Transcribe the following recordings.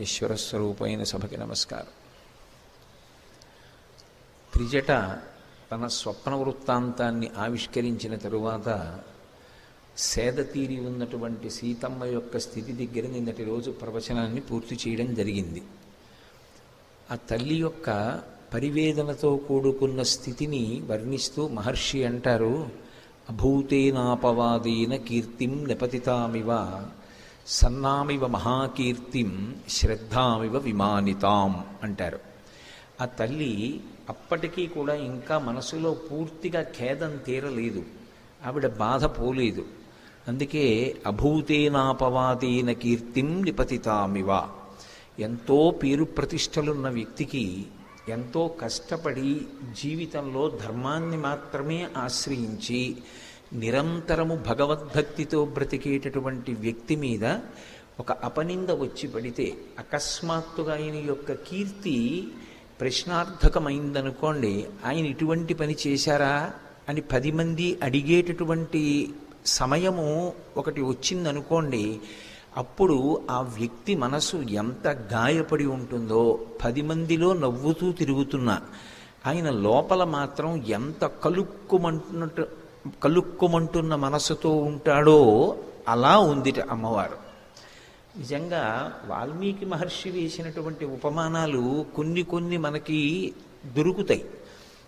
పరమేశ్వర స్వరూపమైన సభకి నమస్కారం. త్రిజట తన స్వప్న వృత్తాంతాన్ని ఆవిష్కరించిన తరువాత సేద తీరి ఉన్నటువంటి సీతమ్మ యొక్క స్థితి దగ్గర నిన్నటి రోజు ప్రవచనాన్ని పూర్తి చేయడం జరిగింది. ఆ తల్లి యొక్క పరివేదనతో కూడుకున్న స్థితిని వర్ణిస్తూ మహర్షి అంటారు అభూతేనాపవాదేన కీర్తిం నిపతితామివ. సన్నామివ మహాకీర్తిం శ్రద్ధామివ విమానితాం అంటారు. ఆ తల్లి అప్పటికీ కూడా ఇంకా మనసులో పూర్తిగా ఖేదం తీరలేదు. ఆవిడ బాధ పోలేదు. అందుకే అభూతేనాపవాదేన కీర్తిం నిపతితామివ. ఎంతో పేరు ప్రతిష్టలున్న వ్యక్తికి ఎంతో కష్టపడి జీవితంలో ధర్మాన్ని మాత్రమే ఆశ్రయించి నిరంతరము భగవద్భక్తితో బ్రతికేటటువంటి వ్యక్తి మీద ఒక అపనింద వచ్చి పడితే అకస్మాత్తుగా ఆయన యొక్క కీర్తి ప్రశ్నార్థకమైందనుకోండి ఆయన ఇటువంటి పని చేశారా అని పది మంది అడిగేటటువంటి సమయము ఒకటి వచ్చిందనుకోండి అప్పుడు ఆ వ్యక్తి మనసు ఎంత గాయపడి ఉంటుందో పది మందిలో నవ్వుతూ తిరుగుతున్నా ఆయన లోపల మాత్రం ఎంత కలుక్కుమంటున్నట్టు కలుక్కుమంటున్న మనసుతో ఉంటాడో అలా ఉందిట అమ్మవారు. నిజంగా వాల్మీకి మహర్షి వేసినటువంటి ఉపమానాలు కొన్ని కొన్ని మనకి దొరుకుతాయి.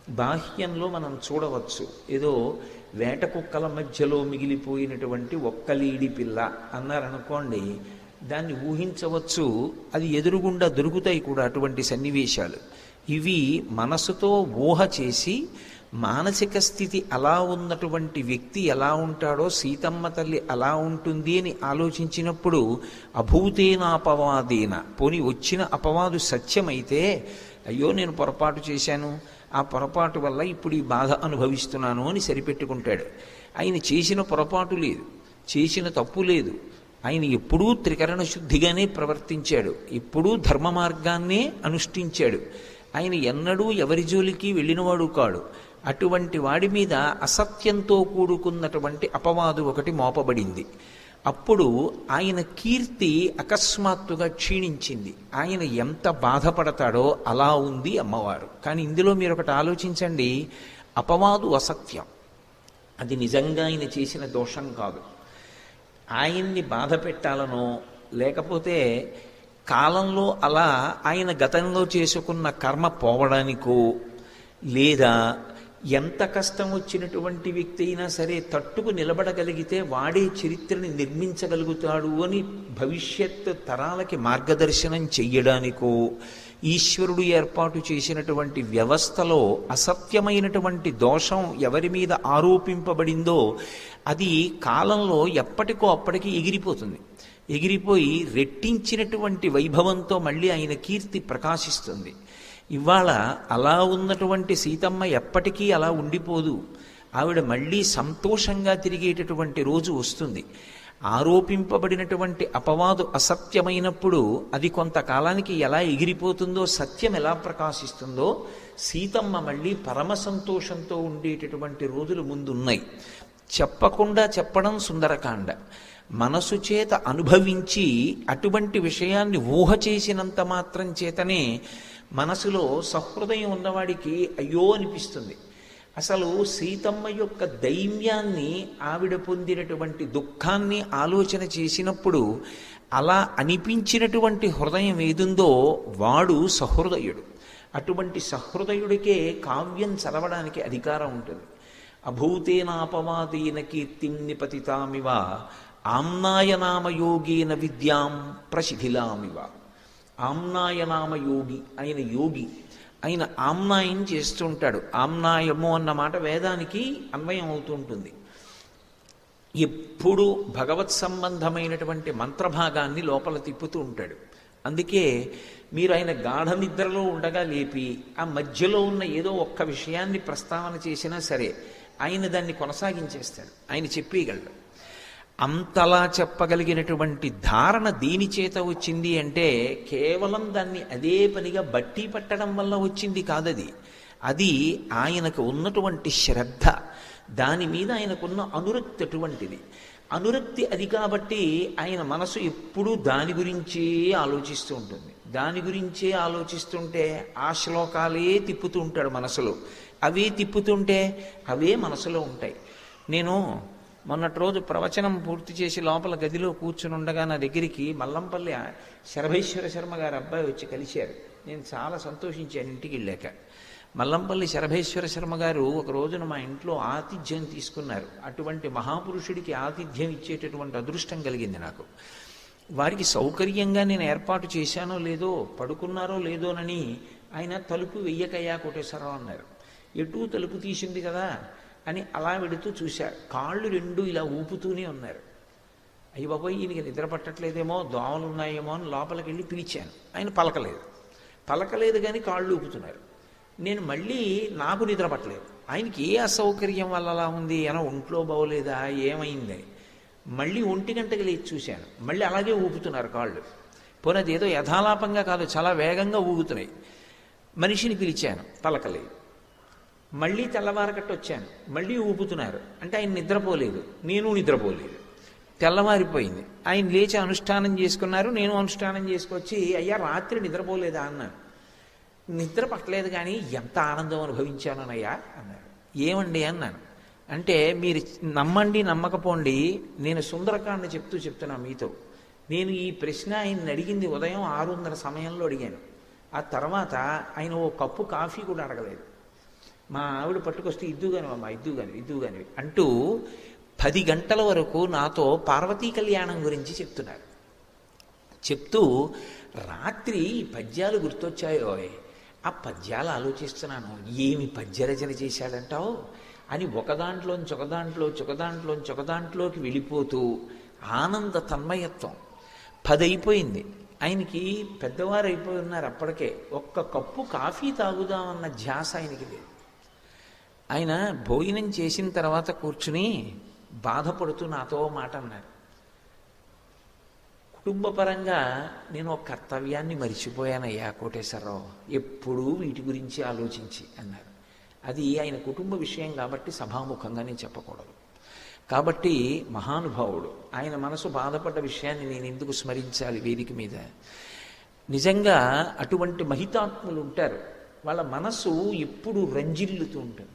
బాహ్యంలో మనం చూడవచ్చు. ఏదో వేట కుక్కల మధ్యలో మిగిలిపోయినటువంటి ఒక్కలీడి పిల్ల అన్నారనుకోండి దాన్ని ఊహించవచ్చు. అది ఎదురుగుండా దొరుకుతాయి కూడా అటువంటి సన్నివేశాలు. ఇవి మనసుతో ఊహ చేసి మానసిక స్థితి అలా ఉన్నటువంటి వ్యక్తి ఎలా ఉంటాడో సీతమ్మ తల్లి అలా ఉంటుంది అని ఆలోచించినప్పుడు అభూతేన అపవాదేన. పోని వచ్చిన అపవాదు సత్యమైతే అయ్యో నేను పొరపాటు చేశాను ఆ పొరపాటు వల్ల ఇప్పుడు ఈ బాధ అనుభవిస్తున్నాను అని సరిపెట్టుకుంటాడు. ఆయన చేసిన పొరపాటు లేదు చేసిన తప్పు లేదు. ఆయన ఎప్పుడూ త్రికరణ శుద్ధిగానే ప్రవర్తించాడు ఎప్పుడూ ధర్మ మార్గాన్నే అనుష్ఠించాడు. ఆయన ఎన్నడూ ఎవరి జోలికి వెళ్ళినవాడు కాడు. అటువంటి వాడి మీద అసత్యంతో కూడుకున్నటువంటి అపవాదు ఒకటి మోపబడింది. అప్పుడు ఆయన కీర్తి అకస్మాత్తుగా క్షీణించింది. ఆయన ఎంత బాధపడతాడో అలా ఉంది అమ్మవారు. కానీ ఇందులో మీరు ఒకటి ఆలోచించండి. అపవాదు అసత్యం. అది నిజంగా ఆయన చేసిన దోషం కాదు. ఆయన్ని బాధ పెట్టాలనో లేకపోతే కాలంలో అలా ఆయన గతంలో చేసుకున్న కర్మ పోవడానికో లేదా ఎంత కష్టం వచ్చినటువంటి వ్యక్తి అయినా సరే తట్టుకు నిలబడగలిగితే వాడే చరిత్రని నిర్మించగలుగుతాడు అని భవిష్యత్ తరాలకి మార్గదర్శనం చెయ్యడానికో ఈశ్వరుడు ఏర్పాటు చేసినటువంటి వ్యవస్థలో అసత్యమైనటువంటి దోషం ఎవరి మీద ఆరోపింపబడిందో అది కాలంలో ఎప్పటికో అప్పటికి ఎగిరిపోతుంది. ఎగిరిపోయి రెట్టించినటువంటి వైభవంతో మళ్ళీ ఆయన కీర్తి ప్రకాశిస్తుంది. ఇవాళ అలా ఉన్నటువంటి సీతమ్మ ఎప్పటికీ అలా ఉండిపోదు. ఆవిడ మళ్ళీ సంతోషంగా తిరిగేటటువంటి రోజు వస్తుంది. ఆరోపింపబడినటువంటి అపవాదు అసత్యమైనప్పుడు అది కొంతకాలానికి ఎలా ఎగిరిపోతుందో సత్యం ఎలా ప్రకాశిస్తుందో సీతమ్మ మళ్ళీ పరమ సంతోషంతో ఉండేటటువంటి రోజులు ముందున్నాయి. చెప్పకుండా చెప్పడం సుందరకాండ. మనసు చేత అనుభవించి అటువంటి విషయాన్ని ఊహ చేసినంత మాత్రం చేతనే మనసులో సహృదయం ఉన్నవాడికి అయ్యో అనిపిస్తుంది. అసలు సీతమ్మ యొక్క దైన్యాన్ని ఆవిడ పొందినటువంటి దుఃఖాన్ని ఆలోచన చేసినప్పుడు అలా అనిపించినటువంటి హృదయం ఏదుందో వాడు సహృదయుడు. అటువంటి సహృదయుడికే కావ్యం చదవడానికి అధికారం ఉంటుంది. అభూతేనాపవాదేన కీర్తిం నిపతితామివ ఆమ్నాయనామయోగేన విద్యాం ప్రశిథిలామివ ఆమ్నాయనామ యోగి ఆయన యోగి. ఆయన ఆమ్నాయం చేస్తుంటాడు. ఆమ్నాయము అన్న మాట వేదానికి అన్వయం అవుతుంటుంది ఎప్పుడు భగవత్ సంబంధమైనటువంటి మంత్రభాగాన్ని లోపల తిప్పుతూ ఉంటాడు. అందుకే మీరు ఆయన గాఢ నిద్రలో ఉండగా లేపి ఆ మధ్యలో ఉన్న ఏదో ఒక్క విషయాన్ని ప్రస్తావన చేసినా సరే ఆయన దాన్ని కొనసాగించేస్తాడు. ఆయన చెప్పేయగలడు. అంతలా చెప్పగలిగినటువంటి ధారణ దేని చేత వచ్చింది అంటే కేవలం దాన్ని అదే పనిగా బట్టి పట్టడం వల్ల వచ్చింది కాదది. అది ఆయనకు ఉన్నటువంటి శ్రద్ధ. దాని మీద ఆయనకున్న అనురక్తి అటువంటిది. అనురక్తి అది కాబట్టి ఆయన మనసు ఎప్పుడూ దాని గురించే ఆలోచిస్తూ ఉంటుంది. దాని గురించే ఆలోచిస్తుంటే ఆ శ్లోకాలే తిప్పుతూ ఉంటాడు మనసులో. అవే తిప్పుతుంటే అవే మనసులో ఉంటాయి. నేను మొన్నటి రోజు ప్రవచనం పూర్తి చేసి లోపల గదిలో కూర్చుని ఉండగా నా దగ్గరికి మల్లంపల్లి శరభేశ్వర శర్మ గారు అబ్బాయి వచ్చి కలిశారు. నేను చాలా సంతోషించాను ఇంటికి వెళ్ళాక. మల్లంపల్లి శరభేశ్వర శర్మ గారు ఒక రోజున మా ఇంట్లో ఆతిథ్యం తీసుకున్నారు. అటువంటి మహాపురుషుడికి ఆతిథ్యం ఇచ్చేటటువంటి అదృష్టం కలిగింది నాకు. వారికి సౌకర్యంగా నేను ఏర్పాటు చేశానో లేదో పడుకున్నారో లేదోనని ఆయన తలుపు వెయ్యకయ్యా కోటేశ్వరరావు అన్నారు. ఎటు తలుపు తీసింది కదా? అని అలా వెడుతూ చూశారు. కాళ్ళు రెండు ఇలా ఊపుతూనే ఉన్నారు. అయ్యి బాబోయ్ ఈయనకి నిద్ర పట్టట్లేదేమో దోమలు ఉన్నాయేమో అని లోపలికి వెళ్ళి పిలిచాను. ఆయన పలకలేదు. పలకలేదు కానీ కాళ్ళు ఊపుతున్నారు. నేను మళ్ళీ నాకు నిద్ర పట్టలేదు. ఆయనకి ఏ అసౌకర్యం వల్ల అలా ఉంది? ఏమైనా ఒంట్లో బాగోలేదా? ఏమైంది? మళ్ళీ ఒంటి గంటకి లేచి చూశాను. మళ్ళీ అలాగే ఊపుతున్నారు కాళ్ళు. పోనీ అది ఏదో యథాలాపంగా కాదు చాలా వేగంగా ఊగుతున్నాయి. మనిషిని పిలిచాను. పలకలేదు. మళ్ళీ తెల్లవారకట్టు వచ్చాను మళ్ళీ ఊపుతున్నారు. అంటే ఆయన నిద్రపోలేదు. నేను నిద్రపోలేదు. తెల్లవారిపోయింది. ఆయన లేచి అనుష్ఠానం చేసుకున్నారు. నేను అనుష్ఠానం చేసుకొచ్చి అయ్యా రాత్రి నిద్రపోలేదా? అన్నాను నిద్ర పట్టలేదు కానీ ఎంత ఆనందం అనుభవించానోనయ్యా అన్నారు ఏమండి? అన్నాను. అంటే మీరు నమ్మండి నమ్మకపోండి నేను సుందరకాండ చెప్తూ చెప్తున్నా మీతో. నేను ఈ ప్రశ్న ఆయన అడిగింది ఉదయం ఆరున్నర సమయంలో అడిగాను. ఆ తర్వాత ఆయన ఓ కప్పు కాఫీ కూడా అడగలేదు. మా ఆవిడ పట్టుకొస్తే ఇద్దుగాని అమ్మా ఇద్దుగాని ఇద్దుగానివి అంటూ పది గంటల వరకు నాతో పార్వతీ కళ్యాణం గురించి చెప్తున్నారు. చెప్తూ రాత్రి ఈ పద్యాలు గుర్తొచ్చాయో ఆ పద్యాలు ఆలోచిస్తున్నాను. ఏమి పద్యరచన చేశాడంటావు? అని ఒకదాంట్లోంచి ఒకదాంట్లో ఒక చొకదాంట్లోకి వెళ్ళిపోతూ ఆనంద తన్మయత్వం. పదైపోయింది. ఆయనకి పెద్దవారు అయిపోయి ఉన్నారు అప్పటికే. ఒక్క కప్పు కాఫీ తాగుదామన్న ధ్యాస ఆయనకి లేదు. ఆయన భోజనం చేసిన తర్వాత కూర్చుని బాధపడుతూ నాతో మాట అన్నారు కుటుంబపరంగా నేను ఒక కర్తవ్యాన్ని మరిచిపోయానయ్యా కోటేశ్వరరావు. ఎప్పుడూ వీటి గురించి ఆలోచించి అన్నారు. అది ఆయన కుటుంబ విషయం కాబట్టి సభాముఖంగా నేను చెప్పకూడదు. కాబట్టి మహానుభావుడు ఆయన మనసు బాధపడ్డ విషయాన్ని నేను ఎందుకు స్మరించాలి వేదిక మీద? నిజంగా అటువంటి మహితాత్ములు ఉంటారు. వాళ్ళ మనసు ఎప్పుడు రంజిల్లుతూ ఉంటుంది.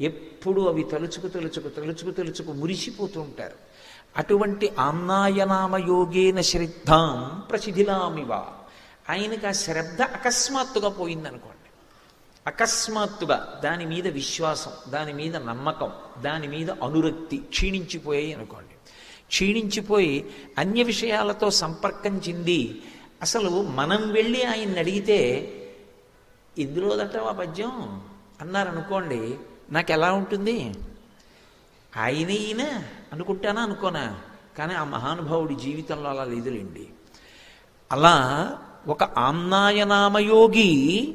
ఎప్పుడు అవి తలుచుకు తలుచుకు తలుచుకు తలుచుకు మురిసిపోతూ ఉంటారు. అటువంటి ఆమ్నాయనామయోగేన శ్రద్ధాం ప్రసిధిలామివ ఆయనకి ఆ శ్రద్ధ అకస్మాత్తుగా పోయిందనుకోండి. అకస్మాత్తుగా దాని మీద విశ్వాసం దాని మీద నమ్మకం దాని మీద అనురక్తి క్షీణించిపోయాయి అనుకోండి. క్షీణించిపోయి అన్య విషయాలతో సంపర్కం చెంది అసలు మనం వెళ్ళి ఆయన్ని అడిగితే ఇందులోదట ఆ పద్యం? అన్నారనుకోండి నాకు ఎలా ఉంటుంది? ఆయన ఈయన అనుకుంటానా అనుకోనా? కానీ ఆ మహానుభావుడి జీవితంలో అలా లేదులేండి. అలా ఒక ఆమ్నాయనామయోగి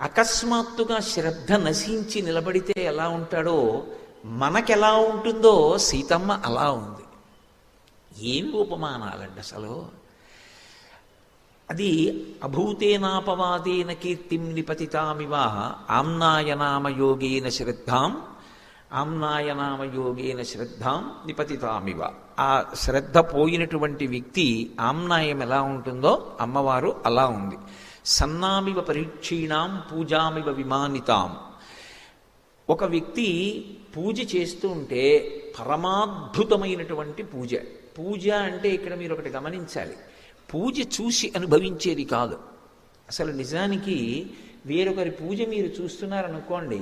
అకస్మాత్తుగా శ్రద్ధ నశించి నిలబడితే ఎలా ఉంటాడో మనకెలా ఉంటుందో సీతమ్మ అలా ఉంది. ఏమి ఉపమానాలండి అసలు? అది అభూతేనాపవాదేన కీర్తిం నిపతితామివ ఆమ్నాయనామయోగేన శ్రద్ధాం ఆమ్నాయనామయోగేన శ్రద్ధాం నిపతితామివ. ఆ శ్రద్ధ పోయినటువంటి వ్యక్తి ఆమ్నాయం ఎలా ఉంటుందో అమ్మవారు అలా ఉంది. సన్నామివ పరీక్షీణాం పూజామివ విమానితాం. ఒక వ్యక్తి పూజ చేస్తూ ఉంటే పరమాద్భుతమైనటువంటి పూజ. పూజ అంటే ఇక్కడ మీరు ఒకటి గమనించాలి. పూజ చూసి అనుభవించేది కాదు. అసలు నిజానికి వేరొకరి పూజ మీరు చూస్తున్నారనుకోండి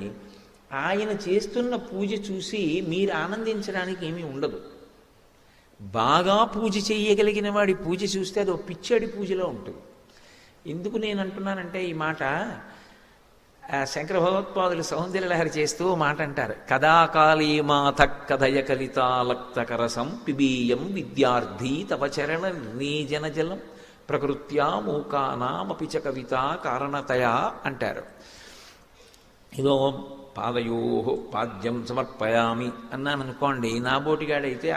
ఆయన చేస్తున్న పూజ చూసి మీరు ఆనందించడానికి ఏమీ ఉండదు. బాగా పూజ చేయగలిగిన వాడి పూజ చూస్తే అది ఒక పిచ్చాడి పూజలో ఉంటుంది. ఎందుకు నేను అంటున్నానంటే ఈ మాట శంకర భగవత్పాదులు సౌందర్యలహరి చేస్తూ మాట అంటారు. కదాకాళీ మాత కథయ కలితాలక్తకరసం పిబీయం విద్యార్థి తవ చరణ నిర్నీజన జలం ప్రకృత్యా మూకానామపి చ కవిత కారణతయా అంటారు. ఇదో పాదయో పాద్యం సమర్పయామి అన్నాను అనుకోండి నా బోటిగాడైతే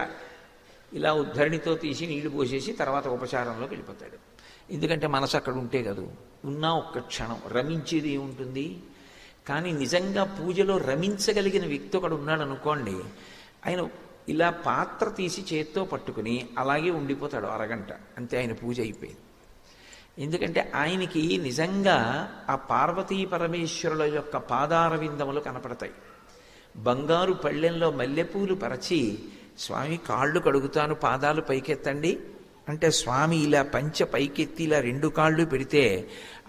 ఇలా ఉద్ధరణితో తీసి నీళ్ళు పోసేసి తర్వాత ఉపచారంలోకి వెళ్ళిపోతాడు. ఎందుకంటే మనసు అక్కడ ఉంటే కదూ. ఉన్నా ఒక్క క్షణం. రమించేది ఏముంటుంది? కానీ నిజంగా పూజలో రమించగలిగిన వ్యక్తి ఒకడు ఉన్నాడు అనుకోండి ఆయన ఇలా పాత్ర తీసి చేత్తో పట్టుకుని అలాగే ఉండిపోతాడు అరగంట. అంతే ఆయన పూజ అయిపోయింది. ఎందుకంటే ఆయనకి నిజంగా ఆ పార్వతీ పరమేశ్వరుల యొక్క పాదారవిందములు కనపడతాయి. బంగారు పళ్ళెంలో మల్లెపూలు పరచి స్వామి కాళ్ళు కడుగుతాను పాదాలు పైకెత్తండి. అంటే స్వామి ఇలా పంచ పైకెత్తి ఇలా రెండు కాళ్ళు పెడితే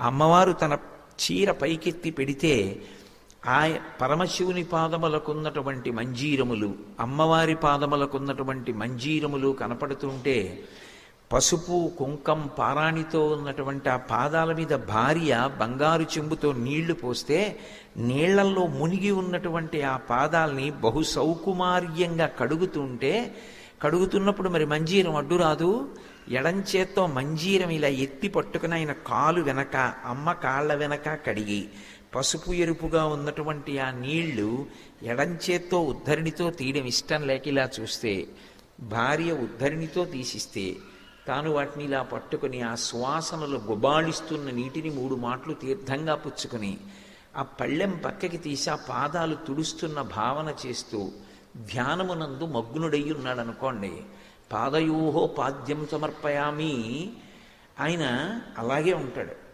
అమ్మవారు తన చీర పైకెత్తి పెడితే ఆ పరమశివుని పాదములకున్నటువంటి మంజీరములు అమ్మవారి పాదములకున్నటువంటి మంజీరములు కనపడుతుంటే పసుపు కుంకం పారాణితో ఉన్నటువంటి ఆ పాదాల మీద భార్య బంగారు చెంబుతో నీళ్ళు పోస్తే నీళ్ళల్లో మునిగి ఉన్నటువంటి ఆ పాదాల్ని బహు సౌకుమార్యంగా కడుగుతుంటే కడుగుతున్నప్పుడు మరి మంజీరం అడ్డు రాదు. ఎడంచేత్తో మంజీరం ఇలా ఎత్తి పట్టుకుని ఆయన కాలు వెనక అమ్మ కాళ్ళ వెనక కడిగి పసుపు ఎరుపుగా ఉన్నటువంటి ఆ నీళ్ళు ఎడంచేత్తో ఉద్ధరిణితో తీయడం ఇష్టం లేక ఇలా చూస్తే భార్య ఉద్ధరిణితో తీసిస్తే తాను వాటిని ఇలా పట్టుకుని ఆ సువాసనలు గుబాళిస్తున్న నీటిని మూడు మాటలు తీర్థంగా పుచ్చుకుని ఆ పళ్ళెం పక్కకి తీసి ఆ పాదాలు తుడుస్తున్న భావన చేస్తూ ధ్యానమునందు మగ్నుడై ఉన్నాడు అనుకోండి పాదయోహో పాద్యం సమర్పయామి. ఆయన అలాగే ఉంటాడు.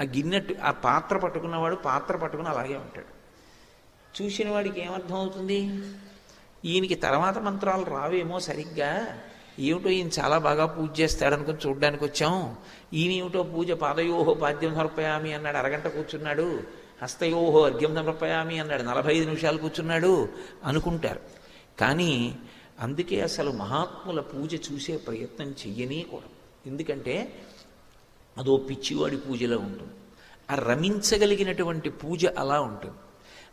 ఆ గిన్నెట్టు ఆ పాత్ర పట్టుకున్నవాడు పాత్ర పట్టుకుని అలాగే ఉంటాడు. చూసిన వాడికి ఏమర్థం అవుతుంది ఈయనకి తర్వాత మంత్రాలు రావేమో సరిగ్గా. ఏమిటో ఈయన చాలా బాగా పూజ చేస్తాడనుకుని చూడడానికి వచ్చాం ఈయన ఏమిటో పూజ పాదయోహో పాద్యం సమర్పయామి అన్నాడు అరగంట కూర్చున్నాడు. హస్తయోహో అర్ఘ్యం సమర్పయామి అన్నాడు. నలభై ఐదు నిమిషాలు కూర్చున్నాడు అనుకుంటారు. కానీ అందుకే అసలు మహాత్ముల పూజ చూసే ప్రయత్నం చెయ్యనీకూడదు కూడా ఎందుకంటే అదో పిచ్చివాడి పూజలో ఉంటుంది. ఆ రమించగలిగినటువంటి పూజ అలా ఉంటుంది.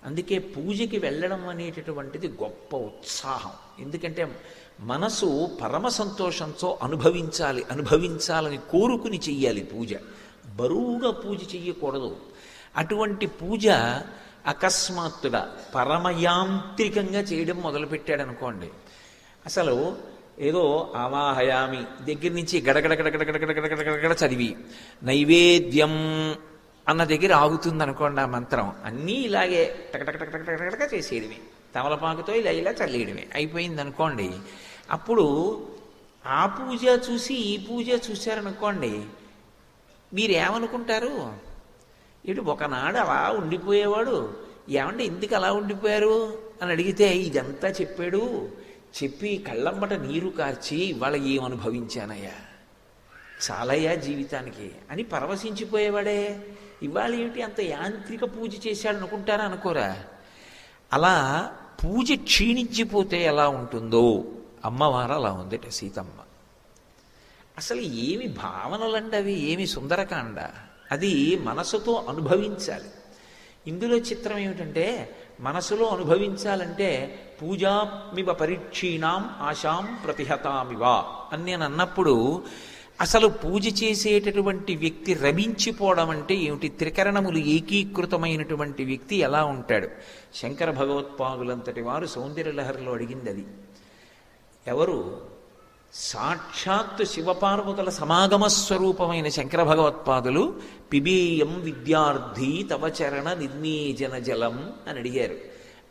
అందుకే పూజకి వెళ్ళడం అనేటటువంటిది గొప్ప ఉత్సాహం. ఎందుకంటే మనసు పరమ సంతోషంతో అనుభవించాలి అనుభవించాలని కోరుకుని చెయ్యాలి పూజ. బరువుగా పూజ చెయ్యకూడదు. అటువంటి పూజ అకస్మాత్తుగా పరమయాంత్రికంగా చేయడం మొదలుపెట్టాడు అనుకోండి అసలు ఏదో ఆవాహయామి దగ్గర నుంచి గడగడ గడగడ గడగడ గడగడ గడగడ చదివి నైవేద్యం అన్న దగ్గర ఆగుతుంది అనుకోండి ఆ మంత్రం. అన్నీ ఇలాగే టకటకటకటకటకటక చేసేయడమే. తమలపాకుతో ఇలా ఇలా చల్లేయడమే అయిపోయింది అనుకోండి అప్పుడు ఆ పూజ చూసి ఈ పూజ చూశారనుకోండి మీరేమనుకుంటారు? ఇటు ఒకనాడు అలా ఉండిపోయేవాడు. ఏమంటే ఎందుకు అలా ఉండిపోయారు? అని అడిగితే ఇదంతా చెప్పాడు. చెప్పి కళ్ళంబట నీరు కార్చి ఇవాళ ఏం అనుభవించానయ్యా చాలయ్యా జీవితానికి. అని పరవశించిపోయేవాడే. ఇవాళ ఏమిటి అంత యాంత్రిక పూజ చేశాడు అనుకుంటారా అనుకోరా? అలా పూజ క్షీణించిపోతే ఎలా ఉంటుందో? అమ్మవారు అలా ఉందట సీతమ్మ. అసలు ఏమి భావనలండి అవి ఏమి సుందరకాండ? అది మనసుతో అనుభవించాలి. ఇందులో చిత్రం ఏమిటంటే మనసులో అనుభవించాలంటే పూజామివ పరీక్షీణాం ఆశాం ప్రతిహతామివ అని నేను అన్నప్పుడు అసలు పూజ చేసేటటువంటి వ్యక్తి రమించిపోవడం అంటే ఏమిటి? త్రికరణములు ఏకీకృతమైనటువంటి వ్యక్తి ఎలా ఉంటాడు? శంకర భగవత్పాదులంతటి వారు సౌందర్యలహరిలో అడిగింది అది. ఎవరు? సాక్షాత్తు శివపార్వతుల సమాగమ స్వరూపమైన శంకర భగవత్పాదులు పిబేయం విద్యార్థి తవ చరణ నిర్మేజన జలం అని అడిగారు.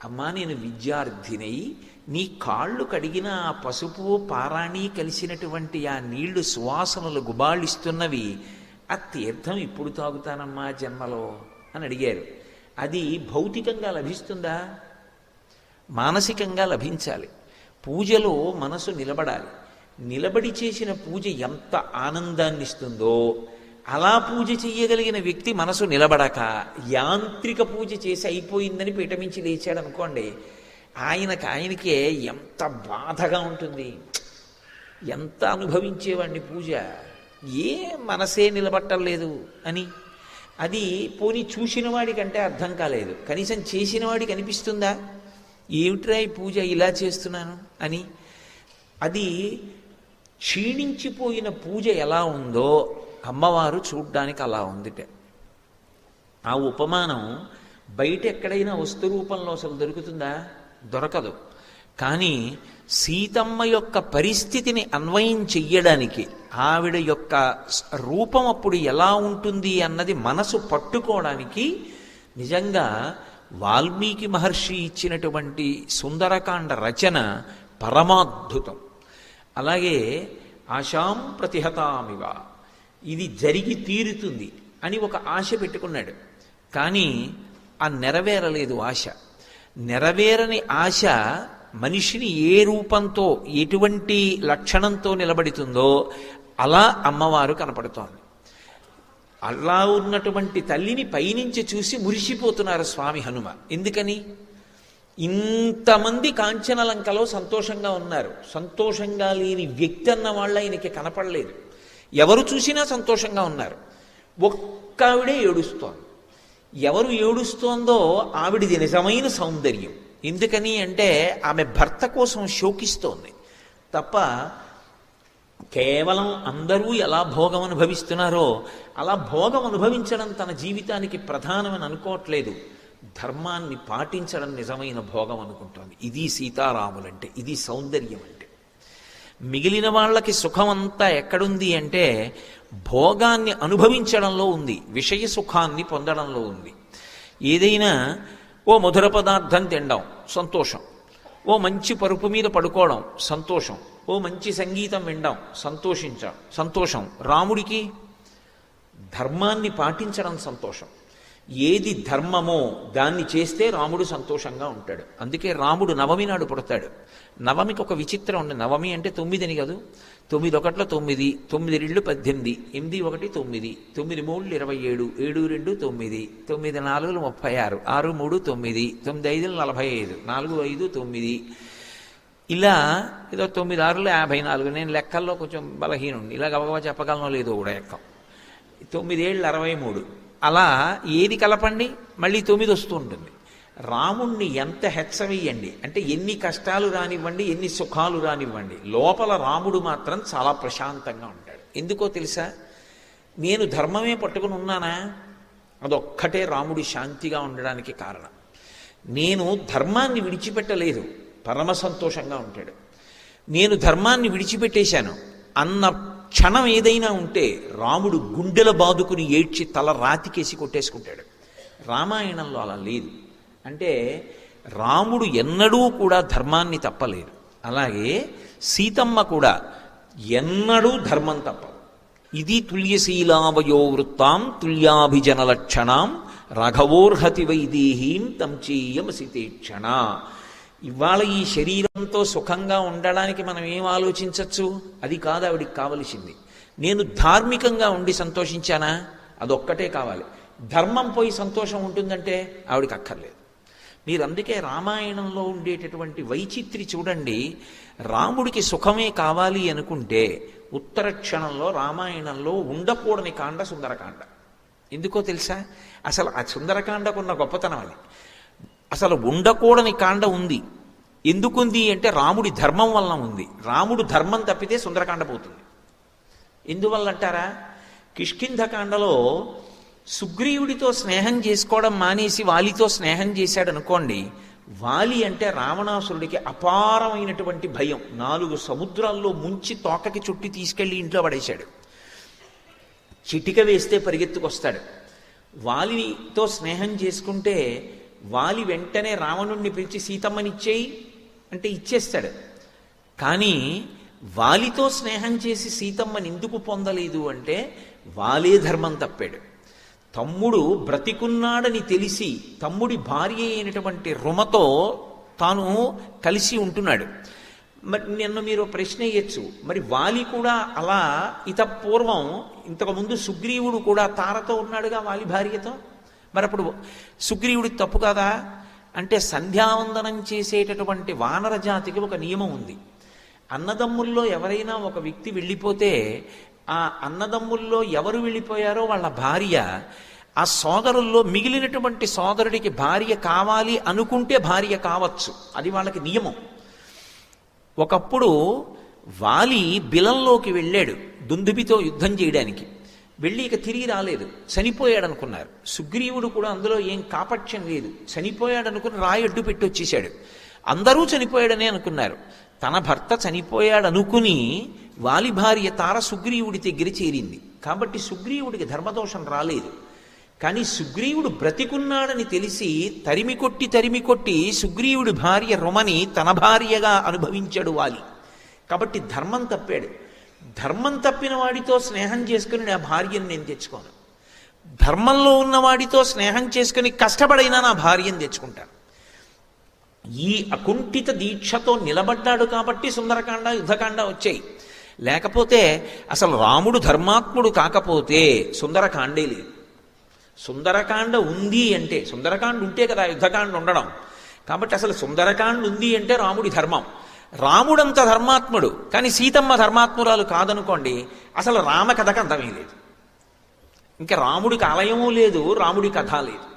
అమ్మా నేను విద్యార్థినై నీ కాళ్ళు కడిగిన ఆ పసుపు పారాణి కలిసినటువంటి ఆ నీళ్ళు సువాసనలు గుబాళిస్తున్నవి ఆ తీర్థం ఇప్పుడు తాగుతానమ్మా జన్మలో అని అడిగారు. అది భౌతికంగా లభిస్తుందా? మానసికంగా లభించాలి. పూజలో మనసు నిలబడాలి. నిలబడి చేసిన పూజ ఎంత ఆనందాన్ని ఇస్తుందో అలా పూజ చేయగలిగిన వ్యక్తి మనసు నిలబడక యాంత్రిక పూజ చేసి అయిపోయిందని పీఠమించి లేచాడు అనుకోండి ఆయనకు ఆయనకే ఎంత బాధగా ఉంటుంది. ఎంత అనుభవించేవాడిని పూజ? ఏ మనసే నిలబట్టలేదు అని. అది పోని చూసిన వాడికంటే అర్థం కాలేదు. కనీసం చేసిన వాడికి అనిపిస్తుందా? ఏమిట్రా ఈ పూజ ఇలా చేస్తున్నాను అని. అది క్షీణించిపోయిన పూజ ఎలా ఉందో అమ్మవారు చూడ్డానికి అలా ఉందిట. ఆ ఉపమానం బయట ఎక్కడైనా వస్తు రూపంలో అసలు దొరుకుతుందా? దొరకదు. కానీ సీతమ్మ యొక్క పరిస్థితిని అన్వయం చెయ్యడానికి ఆవిడ యొక్క రూపం అప్పుడు ఎలా ఉంటుంది అన్నది మనసు పట్టుకోవడానికి నిజంగా వాల్మీకి మహర్షి ఇచ్చినటువంటి సుందరకాండ రచన పరమాద్భుతం. అలాగే ఆశాం ప్రతిహతామివ. ఇది జరిగి తీరుతుంది అని ఒక ఆశ పెట్టుకున్నాడు. కానీ ఆ నెరవేరలేదు ఆశ. నెరవేరని ఆశ మనిషిని ఏ రూపంతో ఎటువంటి లక్షణంతో నిలబడుతుందో అలా అమ్మవారు కనపడుతోంది. అలా ఉన్నటువంటి తల్లిని పైనుంచి చూసి మురిసిపోతున్నారు స్వామి హనుమ. ఎందుకని? ఇంతమంది కాంచనలంకలో సంతోషంగా ఉన్నారు. సంతోషంగా లేని వ్యక్తి అన్న వాళ్ళ ఆయనకి కనపడలేదు. ఎవరు చూసినా సంతోషంగా ఉన్నారు. ఒక్క ఆవిడే ఏడుస్తోంది. ఎవరు ఏడుస్తోందో ఆవిడిది నిజమైన సౌందర్యం. ఎందుకని అంటే ఆమె భర్త కోసం శోకిస్తోంది. తప్ప కేవలం అందరూ ఎలా భోగం అనుభవిస్తున్నారో అలా భోగం అనుభవించడం తన జీవితానికి ప్రధానమని అనుకోవట్లేదు. ధర్మాన్ని పాటించడం నిజమైన భోగం అనుకుంటోంది ఇది సీతారాములంటే ఇది సౌందర్యం అంటే మిగిలిన వాళ్ళకి సుఖం అంతా ఎక్కడుంది అంటే భోగాన్ని అనుభవించడంలో ఉంది విషయ సుఖాన్ని పొందడంలో ఉంది. ఏదైనా ఓ మధుర పదార్థం తినడం సంతోషం. ఓ మంచి పరుపు మీద పడుకోవడం సంతోషం. ఓ మంచి సంగీతం వినడం సంతోషించడం సంతోషం. రాముడికి ధర్మాన్ని పాటించడం సంతోషం. ఏది ధర్మమో దాన్ని చేస్తే రాముడు సంతోషంగా ఉంటాడు. అందుకే రాముడు నవమి నాడు పుడతాడు. నవమికి ఒక విచిత్రం ఉంది. నవమి అంటే తొమ్మిదిని కాదు? తొమ్మిది ఒకట్ల తొమ్మిది తొమ్మిది రెండు పద్దెనిమిది ఎనిమిది ఒకటి తొమ్మిది తొమ్మిది మూడు ఇరవై ఏడు ఏడు రెండు తొమ్మిది తొమ్మిది నాలుగు ముప్పై ఆరు ఆరు మూడు తొమ్మిది తొమ్మిది ఐదు నలభై ఐదు నాలుగు ఐదు తొమ్మిది. ఇలా ఏదో తొమ్మిది ఆరులు యాభై నాలుగు. నేను లెక్కల్లో కొంచెం బలహీనుండి ఇలా గబగబా చెప్పగలను లేదో కూడా ఎక్కం తొమ్మిదేళ్ళు అరవై మూడు. అలా ఏది కలపండి? మళ్ళీ తొమ్మిది వస్తూ ఉంటుంది. రాముణ్ణి ఎంత హెచ్చవేయండి అంటే ఎన్ని కష్టాలు రానివ్వండి ఎన్ని సుఖాలు రానివ్వండి. లోపల రాముడు మాత్రం చాలా ప్రశాంతంగా ఉంటాడు. ఎందుకో తెలుసా? నేను ధర్మమే పట్టుకుని ఉన్నానా? అదొక్కటే రాముడు శాంతిగా ఉండడానికి కారణం. నేను ధర్మాన్ని విడిచిపెట్టలేదు. పరమ సంతోషంగా ఉంటాడు. నేను ధర్మాన్ని విడిచిపెట్టేశాను. అన్న క్షణం ఏదైనా ఉంటే రాముడు గుండెల బాదుకుని ఏడ్చి తల రాతికేసి కొట్టేసుకుంటాడు. రామాయణంలో అలా లేదు. అంటే రాముడు ఎన్నడూ కూడా ధర్మాన్ని తప్పలేదు అలాగే సీతమ్మ కూడా ఎన్నడూ ధర్మం తప్పదు. ఇది తుల్యశీలావయో వృత్తాం తుల్యాభిజన లక్షణాం రఘవోర్హతి వైదేహీం తం చేయమసితేక్షణ ఇవాళ ఈ శరీరంతో సుఖంగా ఉండడానికి మనం ఏం ఆలోచించవచ్చు అది కాదు ఆవిడికి కావలసింది. నేను ధార్మికంగా ఉండి సంతోషించానా? అదొక్కటే కావాలి. ధర్మం పోయి సంతోషం ఉంటుందంటే ఆవిడికి అక్కర్లేదు. మీరు అందుకే రామాయణంలో ఉండేటటువంటి వైచిత్రి చూడండి రాముడికి సుఖమే కావాలి అనుకుంటే ఉత్తర క్షణంలో రామాయణంలో ఉండకూడని కాండ సుందరకాండ. ఎందుకో తెలుసా? అసలు ఆ సుందరకాండకున్న గొప్పతనం అది. అసలు ఉండకూడని కాండ ఉంది. ఎందుకుంది అంటే రాముడి ధర్మం వలన ఉంది. రాముడు ధర్మం తప్పితే సుందరకాండ పోతుంది. ఎందువల్ల అంటారా? కిష్కింధకాండలో సుగ్రీవుడితో స్నేహం చేసుకోవడం మానేసి వాలితో స్నేహం చేశాడు అనుకోండి వాలి అంటే రావణాసురుడికి అపారమైనటువంటి భయం. నాలుగు సముద్రాల్లో ముంచి తోకకి చుట్టి తీసుకెళ్ళి ఇంట్లో పడేశాడు. చిటిక వేస్తే పరిగెత్తుకొస్తాడు. వాలితో స్నేహం చేసుకుంటే వాలి వెంటనే రావణుణ్ణి పిలిచి సీతమ్మనిచ్చేయి అంటే ఇచ్చేస్తాడు. కానీ వాలితో స్నేహం చేసి సీతమ్మని ఎందుకు పొందలేదు అంటే వాలే ధర్మం తప్పాడు. తమ్ముడు బ్రతికున్నాడని తెలిసి తమ్ముడి భార్య అయినటువంటి రుమతో తాను కలిసి ఉంటున్నాడు. మరి నిన్న మీరు ప్రశ్న వేయచ్చు. మరి వాలి కూడా అలా ఇత పూర్వం ఇంతకుముందు సుగ్రీవుడు కూడా తారతో ఉన్నాడుగా వాలి భార్యతో? మరి అప్పుడు సుగ్రీవుడికి తప్పు కాదా? అంటే సంధ్యావందనం చేసేటటువంటి వానర జాతికి ఒక నియమం ఉంది. అన్నదమ్ముల్లో ఎవరైనా ఒక వ్యక్తి వెళ్ళిపోతే ఆ అన్నదమ్ముల్లో ఎవరు వెళ్ళిపోయారో వాళ్ళ భార్య ఆ సోదరుల్లో మిగిలినటువంటి సోదరుడికి భార్య కావాలి అనుకుంటే భార్య కావచ్చు. అది వాళ్ళకి నియమం. ఒకప్పుడు వాలి బిలంలోకి వెళ్ళాడు దుందుబితో యుద్ధం చేయడానికి. వెళ్ళి ఇక తిరిగి రాలేదు. చనిపోయాడు అనుకున్నారు సుగ్రీవుడు కూడా అందులో ఏం కాపట్యం లేదు. చనిపోయాడు అనుకుని రాయి అడ్డు పెట్టి వచ్చేసాడు అందరూ చనిపోయాడనే అనుకున్నారు. తన భర్త చనిపోయాడు అనుకుని వాలి భార్య తార సుగ్రీవుడి దగ్గర చేరింది. కాబట్టి సుగ్రీవుడికి ధర్మదోషం రాలేదు. కానీ సుగ్రీవుడు బ్రతికున్నాడని తెలిసి తరిమి కొట్టి తరిమి కొట్టి సుగ్రీవుడి భార్య రుమని తన భార్యగా అనుభవించాడు వాలి. కాబట్టి ధర్మం తప్పాడు. ధర్మం తప్పిన వాడితో స్నేహం చేసుకుని నా భార్యను నేను తెచ్చుకోను. ధర్మంలో ఉన్నవాడితో స్నేహం చేసుకుని కష్టపడైనా నా భార్యను తెచ్చుకుంటాను. ఈ అకుంఠిత దీక్షతో నిలబడ్డాడు కాబట్టి సుందరకాండ యుద్ధకాండ వచ్చాయి. లేకపోతే అసలు రాముడు ధర్మాత్ముడు కాకపోతే సుందరకాండే లేదు. సుందరకాండ ఉంది అంటే సుందరకాండ ఉంటే కదా యుద్ధకాండ ఉండడం. కాబట్టి అసలు సుందరకాండ ఉంది అంటే రాముడి ధర్మం. రాముడంత ధర్మాత్ముడు కానీ సీతమ్మ ధర్మాత్మురాలు కాదనుకోండి అసలు రామ కథకు అంతమే లేదు. ఇంకా రాముడికి ఆలయము లేదు రాముడి కథ లేదు.